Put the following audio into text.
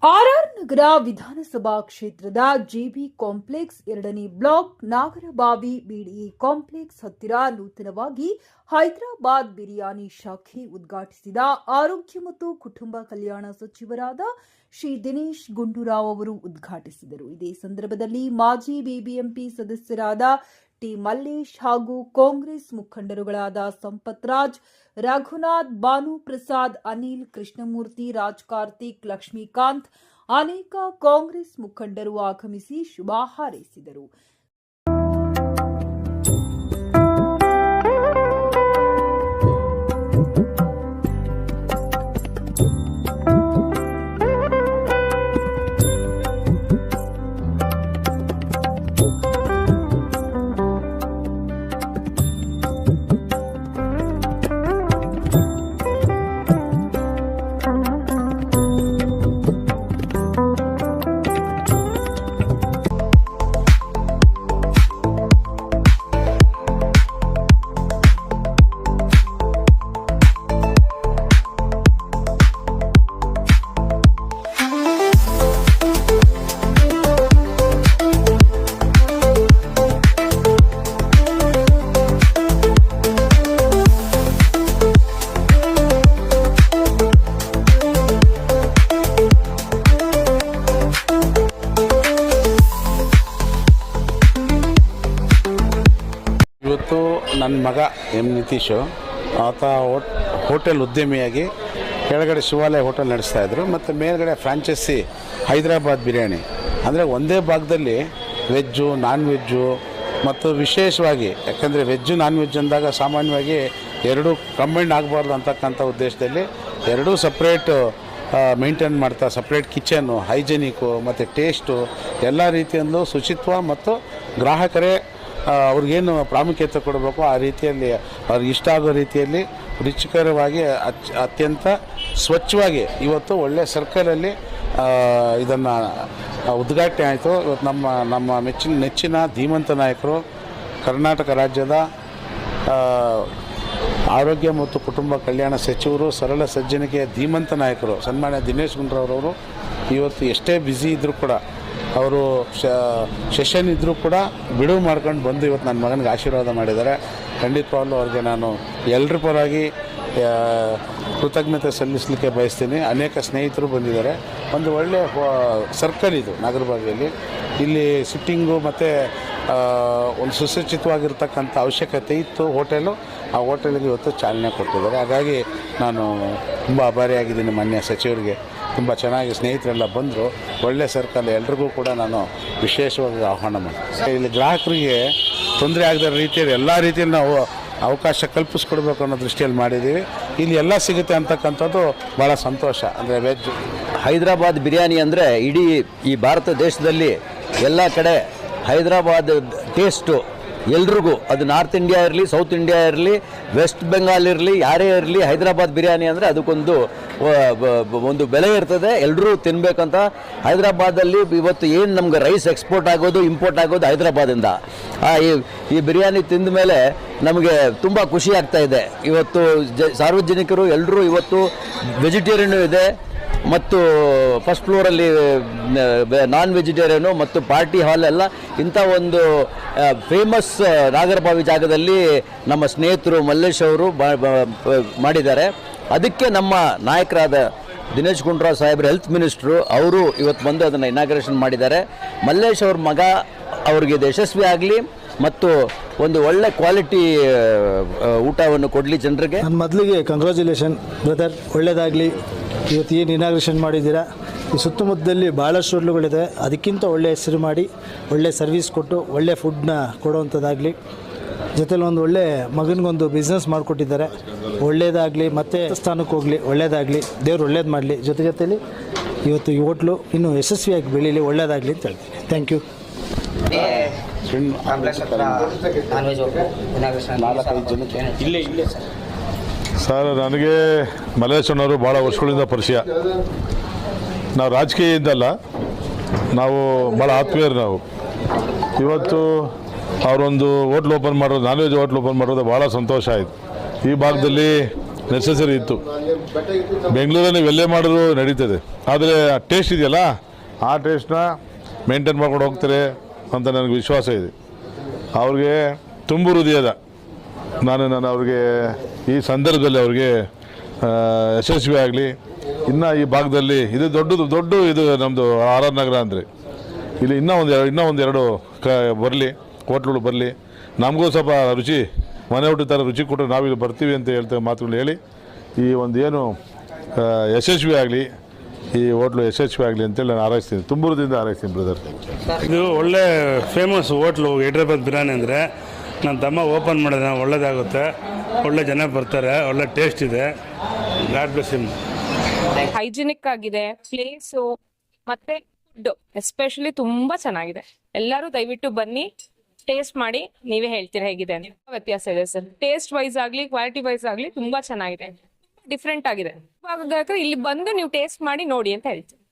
Ora, ನಗರ ವಿಧಾನಸಭಾ ಕ್ಷೇತ್ರದ ಜೆಬಿ ಕಾಂಪ್ಲೆಕ್ಸ್ ಎರಡನೇ ಬ್ಲಾಕ್ ನಾಗರಬಾವಿ ಬಿಡಿಎ ಕಾಂಪ್ಲೆಕ್ಸ್ ಹತ್ತಿರ ನೂತನವಾಗಿ ಹೈದರಾಬಾದ್ ಬಿರಿಯಾನಿ ಶಾಖೆ ಉದ್ಘಾಟಿಸಿದ ಆರೋಗ್ಯ ಮತ್ತು ಕುಟುಂಬ ಕಲ್ಯಾಣ ಸಚಿವರಾದ ಶ್ರೀ ದಿನೇಶ್ ಗುಂಡೂರಾವ್ ಅವರು ಉದ್ಘಾಟಿಸಿದರು. ಇದೇ ಸಂದರ್ಭದಲ್ಲಿ ಮಾಜಿ ಬಿಬಿಎಂಪಿ ಸದಸ್ಯರಾದ ಟಿ ಮಲ್ಲೇಶ್ ಹಾಗೂ ಕಾಂಗ್ರೆಸ್ ಮುಖಂಡರುಗಳಾದ ಸಂಪತ್ ರಾಜ್ ರಘುನಾಥ್ ಬಾನು ಪ್ರಸಾದ್ ಅನಿಲ್ ಕೃಷ್ಣಮೂರ್ತಿ, ರಾಜ್ ಕಾರ್ತಿಕ್, ಲಕ್ಷ್ಮೀಕಾಂತ್ ಅನೇಕ ಕಾಂಗ್ರೆಸ್ ಮುಖಂಡರು ಆಗಮಿಸಿ ಶುಭ ಹಾರೈಸಿದರು. ನನ್ನ ಮಗ ಎಂ ನಿತೀಶು, ಆತ ಹೋಟ್, ಹೋಟೆಲ್ ಉದ್ಯಮಿಯಾಗಿ ಕೆಳಗಡೆ ಶಿವಾಲಯ ಹೋಟೆಲ್ ನಡೆಸ್ತಾ ಇದ್ರು, ಮತ್ತು ಮೇಲ್ಗಡೆ ಫ್ರಾಂಚೈಸಿ ಹೈದರಾಬಾದ್ ಬಿರಿಯಾನಿ. ಅಂದರೆ ಒಂದೇ ಭಾಗದಲ್ಲಿ ವೆಜ್ಜು ನಾನ್ ವೆಜ್ಜು ಮತ್ತು ವಿಶೇಷವಾಗಿ, ಯಾಕಂದರೆ ವೆಜ್ಜು ನಾನ್ ವೆಜ್ ಅಂದಾಗ ಸಾಮಾನ್ಯವಾಗಿ ಎರಡೂ ಕಂಬೈಂಡ್ ಆಗಬಾರ್ದು ಅಂತಕ್ಕಂಥ ಉದ್ದೇಶದಲ್ಲಿ ಎರಡೂ ಸಪ್ರೇಟು ಮೇಂಟೈನ್ ಮಾಡ್ತಾ ಸಪ್ರೇಟ್ ಕಿಚನ್ನು ಹೈಜೆನಿಕ್ಕು ಮತ್ತು ಟೇಸ್ಟು ಎಲ್ಲ ರೀತಿಯಲ್ಲೂ ಶುಚಿತ್ವ ಮತ್ತು ಗ್ರಾಹಕರೇ ಅವ್ರಿಗೇನು ಪ್ರಾಮುಖ್ಯತೆ ಕೊಡಬೇಕು, ಆ ರೀತಿಯಲ್ಲಿ ಅವ್ರಿಗೆ ಇಷ್ಟ ಆಗೋ ರೀತಿಯಲ್ಲಿ ರುಚಿಕರವಾಗಿ ಅತ್ಯಂತ ಸ್ವಚ್ಛವಾಗಿ ಇವತ್ತು ಒಳ್ಳೆಯ ಸರ್ಕಲಲ್ಲಿ ಇದನ್ನು ಉದ್ಘಾಟನೆ ಆಯಿತು. ಇವತ್ತು ನಮ್ಮ ನಮ್ಮ ಮೆಚ್ಚಿನ, ನೆಚ್ಚಿನ ಧೀಮಂತ ನಾಯಕರು, ಕರ್ನಾಟಕ ರಾಜ್ಯದ ಆರೋಗ್ಯ ಮತ್ತು ಕುಟುಂಬ ಕಲ್ಯಾಣ ಸಚಿವರು, ಸರಳ ಸಜ್ಜನಿಕೆಯ ಧೀಮಂತ ನಾಯಕರು, ಸನ್ಮಾನ್ಯ ದಿನೇಶ್ ಗುಂಡ್ರವರವರು, ಇವತ್ತು ಎಷ್ಟೇ ಬ್ಯುಸಿ ಇದ್ದರೂ ಕೂಡ ಅವರು ಸೆಷನ್ ಇದ್ದರೂ ಕೂಡ ಬಿಡುವು ಮಾಡ್ಕೊಂಡು ಬಂದು ಇವತ್ತು ನನ್ನ ಮಗನಿಗೆ ಆಶೀರ್ವಾದ ಮಾಡಿದ್ದಾರೆ. ಖಂಡಿತವಾಗ್ಲೂ ಅವ್ರಿಗೆ ನಾನು ಎಲ್ಲರ ಪರವಾಗಿ ಕೃತಜ್ಞತೆ ಸಲ್ಲಿಸಲಿಕ್ಕೆ ಬಯಸ್ತೀನಿ. ಅನೇಕ ಸ್ನೇಹಿತರು ಬಂದಿದ್ದಾರೆ. ಒಂದು ಒಳ್ಳೆಯ ಸರ್ಕಲ್ ಇದು ನಾಗರಬಾವಿಯಲ್ಲಿ ಇಲ್ಲಿ ಸಿಟ್ಟಿಂಗು ಮತ್ತು ಒಂದು ಸುಸಜ್ಜಿತವಾಗಿರ್ತಕ್ಕಂಥ ಅವಶ್ಯಕತೆ ಇತ್ತು ಹೋಟೆಲು. ಆ ಹೋಟೆಲಿಗೆ ಇವತ್ತು ಚಾಲನೆ ಕೊಟ್ಟಿದ್ದಾರೆ. ಹಾಗಾಗಿ ನಾನು ತುಂಬ ಆಭಾರಿಯಾಗಿದ್ದೀನಿ ಮಾನ್ಯ ಸಚಿವರಿಗೆ. ತುಂಬ ಚೆನ್ನಾಗಿ ಸ್ನೇಹಿತರೆಲ್ಲ ಬಂದರು. ಒಳ್ಳೆ ಸರ್ಕಲ್ ಎಲ್ರಿಗೂ ಕೂಡ ನಾನು ವಿಶೇಷವಾಗಿ ಆಹ್ವಾನ ಮಾಡ್ತೀನಿ. ಇಲ್ಲಿ ಗ್ರಾಹಕರಿಗೆ ತೊಂದರೆ ಆಗದ ರೀತಿಯಲ್ಲಿ ಎಲ್ಲ ರೀತಿಯಲ್ಲಿ ನಾವು ಅವಕಾಶ ಕಲ್ಪಿಸ್ಕೊಡ್ಬೇಕು ಅನ್ನೋ ದೃಷ್ಟಿಯಲ್ಲಿ ಮಾಡಿದ್ದೀವಿ ಇಲ್ಲಿ ಎಲ್ಲ ಸಿಗುತ್ತೆ ಅಂತಕ್ಕಂಥದ್ದು ಭಾಳ ಸಂತೋಷ. ಅಂದರೆ ವೆಜ್ ಹೈದರಾಬಾದ್ ಬಿರಿಯಾನಿ ಅಂದರೆ ಇಡೀ ಈ ಭಾರತ ದೇಶದಲ್ಲಿ ಎಲ್ಲ ಕಡೆ ಹೈದರಾಬಾದ್ ಟೇಸ್ಟು ಎಲ್ರಿಗೂ, ಅದು ನಾರ್ತ್ ಇಂಡಿಯಾ ಇರಲಿ, ಸೌತ್ ಇಂಡಿಯಾ ಇರಲಿ, ವೆಸ್ಟ್ ಬೆಂಗಾಲ್ ಇರಲಿ, ಯಾರೇ ಇರಲಿ, ಹೈದರಾಬಾದ್ ಬಿರಿಯಾನಿ ಅಂದರೆ ಅದಕ್ಕೊಂದು ಒಂದು ಬೆಲೆ ಇರ್ತದೆ. ಎಲ್ಲರೂ ತಿನ್ನಬೇಕಂತ ಹೈದರಾಬಾದಲ್ಲಿ ಇವತ್ತು ಏನು ನಮ್ಗೆ ರೈಸ್ ಎಕ್ಸ್ಪೋರ್ಟ್ ಆಗೋದು ಇಂಪೋರ್ಟ್ ಆಗೋದು ಹೈದರಾಬಾದಿಂದ? ಈ ಈ ಬಿರಿಯಾನಿ ತಿಂದ ಮೇಲೆ ನಮಗೆ ತುಂಬ ಖುಷಿ ಆಗ್ತಾ ಇದೆ. ಇವತ್ತು ಸಾರ್ವಜನಿಕರು ಎಲ್ಲರೂ ಇವತ್ತು ವೆಜಿಟೇರಿಯನ್ ಇದೆ. ಮತ್ತು ಫಸ್ಟ್ ಫ್ಲೋರಲ್ಲಿ ನಾನ್ ವೆಜಿಟೇರಿಯನು ಮತ್ತು ಪಾರ್ಟಿ ಹಾಲ್ ಎಲ್ಲ, ಇಂಥ ಒಂದು ಫೇಮಸ್ ನಾಗರಭಾವಿ ಜಾಗದಲ್ಲಿ ನಮ್ಮ ಸ್ನೇಹಿತರು ಮಲ್ಲೇಶ್ ಅವರು ಮಾಡಿದ್ದಾರೆ. ಅದಕ್ಕೆ ನಮ್ಮ ನಾಯಕರಾದ ದಿನೇಶ್ ಗುಂಡ್ರಾವ್ ಸಾಹೇಬ್ರ ಹೆಲ್ತ್ ಮಿನಿಸ್ಟ್ರು ಅವರು ಇವತ್ತು ಬಂದು ಅದನ್ನು ಇನಾಗ್ರೇಷನ್ ಮಾಡಿದ್ದಾರೆ. ಮಲ್ಲೇಶ್ ಅವ್ರ ಮಗ ಅವ್ರಿಗೆ ಇದು ಯಶಸ್ವಿ ಆಗಲಿ ಮತ್ತು ಒಂದು ಒಳ್ಳೆ ಕ್ವಾಲಿಟಿ ಊಟವನ್ನು ಕೊಡಲಿ ಜನರಿಗೆ. ಮೊದಲಿಗೆ ಕಂಗ್ರ್ಯಾಚುಲೇಷನ್ ಬ್ರದರ್ ಒಳ್ಳೆಯದಾಗಲಿ ಇವತ್ತು ಏನು ಇನಾಗ್ರೇಷನ್ ಮಾಡಿದ್ದೀರಾ? ಈ ಸುತ್ತಮುತ್ತದಲ್ಲಿ ಭಾಳಷ್ಟು ಹೋಟ್ಲುಗಳಿದೆ. ಅದಕ್ಕಿಂತ ಒಳ್ಳೆ ಹೆಸರು ಮಾಡಿ ಒಳ್ಳೆ ಸರ್ವಿಸ್ ಕೊಟ್ಟು ಒಳ್ಳೆ ಫುಡ್ನ ಕೊಡುವಂಥದ್ದಾಗಲಿ ಜೊತೆಲಿ ಒಂದು ಒಳ್ಳೆ ಮಗನಿಗೊಂದು ಬಿಸ್ನೆಸ್ ಮಾಡಿಕೊಟ್ಟಿದ್ದಾರೆ. ಒಳ್ಳೇದಾಗಲಿ ಮತ್ತೆ ಸ್ಥಾನಕ್ಕೆ ಹೋಗಲಿ ಒಳ್ಳೇದಾಗಲಿ ದೇವ್ರು ಒಳ್ಳೇದು ಮಾಡಲಿ ಜೊತೆ ಜೊತೆಲಿ ಇವತ್ತು ಈ ಹೋಟ್ಲು ಇನ್ನೂ ಯಶಸ್ವಿಯಾಗಿ ಬೆಳೀಲಿ ಒಳ್ಳೇದಾಗಲಿ ಅಂತ ಹೇಳ್ತೀನಿ. ಥ್ಯಾಂಕ್ ಯು ಇನಾಗ್ರೇಷನ್ ಇಲ್ಲೇ ಇಲ್ಲೇ. ಸರ್, ನನಗೆ ಮಲ್ಲೇಶ್ವರನವರು ಭಾಳ ವರ್ಷಗಳಿಂದ ಪರಿಚಯ. ನಾವು ರಾಜಕೀಯ ಇದ್ದಲ್ಲ ನಾವು ಭಾಳ ಆತ್ಮೀಯರು ನಾವು. ಇವತ್ತು ಅವರೊಂದು ಹೋಟ್ಲ್ ಓಪನ್ ಮಾಡೋದು ನಾನ್ ವೆಜ್ ಹೋಟ್ಲ್ ಓಪನ್ ಮಾಡೋದು ಭಾಳ ಸಂತೋಷ ಆಯಿತು. ಈ ಭಾಗದಲ್ಲಿ ನೆಸೆಸರಿ ಇತ್ತು. ಬೆಂಗಳೂರಲ್ಲಿ ಎಲ್ಲೇ ಮಾಡಿದ್ರು ನಡೀತದೆ. ಆದರೆ ಟೇಸ್ಟ್ ಇದೆಯಲ್ಲ, ಆ ಟೇಸ್ಟ್ನ ಮೇಂಟೈನ್ ಮಾಡ್ಕೊಂಡು ಹೋಗ್ತಾರೆ ಅಂತ ನನಗೆ ವಿಶ್ವಾಸ ಇದೆ. ಅವ್ರಿಗೆ ತುಂಬು ಹೃದಯದ, ನಾನು ನಾನು ಅವ್ರಿಗೆ ಈ ಸಂದರ್ಭದಲ್ಲಿ ಅವ್ರಿಗೆ ಯಶಸ್ವಿ ಆಗಲಿ. ಇನ್ನು ಈ ಭಾಗದಲ್ಲಿ ಇದು ದೊಡ್ಡದು, ದೊಡ್ಡ ಇದು ನಮ್ಮದು ಆರ್ ಆರ್ ನಗರ ಅಂದರೆ. ಇಲ್ಲಿ ಇನ್ನೂ ಒಂದು ಇನ್ನೂ ಒಂದು ಎರಡು ಕ, ಬರಲಿ ಹೋಟ್ಲುಗಳು ಬರಲಿ. ನಮಗೂ ಸ್ವಲ್ಪ ರುಚಿ, ಮನೆ ಊಟ ಥರ ರುಚಿ ಕೊಟ್ಟರೆ ನಾವಿಲ್ಲಿ ಬರ್ತೀವಿ ಅಂತ ಹೇಳ್ತೇವೆ ಮಾತುಗಳು ಹೇಳಿ. ಈ ಒಂದು ಏನು ಯಶಸ್ವಿ ಆಗಲಿ, ಈ ಹೋಟ್ಲು ಯಶಸ್ವಿ ಆಗಲಿ ಅಂತೇಳಿ ನಾನು ಆರೈಸ್ತೀನಿ ತುಂಬೂರದಿಂದ ಆರೈಸ್ತೀನಿ ಬ್ರದರ್ ಇದು ಒಳ್ಳೆ ಫೇಮಸ್ ಹೋಟ್ಲು ಹೈದ್ರಾಬಾದ್ ಬಿರಿಯಾನಿ ಅಂದರೆ. ನನ್ನ ತಮ್ಮ ಓಪನ್ ಮಾಡಿದ್ರೆ ಒಳ್ಳೇದಾಗುತ್ತೆ. ಒಳ್ಳೆ ಜನ ಬರ್ತಾರೆ, ಒಳ್ಳೆ ಟೇಸ್ಟ್ ಇದೆ. ಹೈಜಿನಿಕ್ ಆಗಿದೆ ಪ್ಲೇಸು ಮತ್ತೆ ಫುಡ್ ಎಸ್ಪೆಷಲಿ ತುಂಬಾ ಚೆನ್ನಾಗಿದೆ. ಎಲ್ಲರೂ ದಯವಿಟ್ಟು ಬನ್ನಿ ಟೇಸ್ಟ್ ಮಾಡಿ, ನೀವೇ ಹೇಳ್ತೀರಾ ಹೇಗಿದೆ ಅಂತ. ವ್ಯತ್ಯಾಸ ಇದೆ ಸರ್ ಟೇಸ್ಟ್ ವೈಸ್ ಆಗ್ಲಿ ಕ್ವಾಲಿಟಿ ವೈಸ್ ಆಗ್ಲಿ ತುಂಬಾ ಚೆನ್ನಾಗಿದೆ. ಡಿಫ್ರೆಂಟ್ ಆಗಿದೆ. ಇಲ್ಲಿ ಬಂದು ನೀವು ಟೇಸ್ಟ್ ಮಾಡಿ ನೋಡಿ ಅಂತ ಹೇಳ್ತೀನಿ.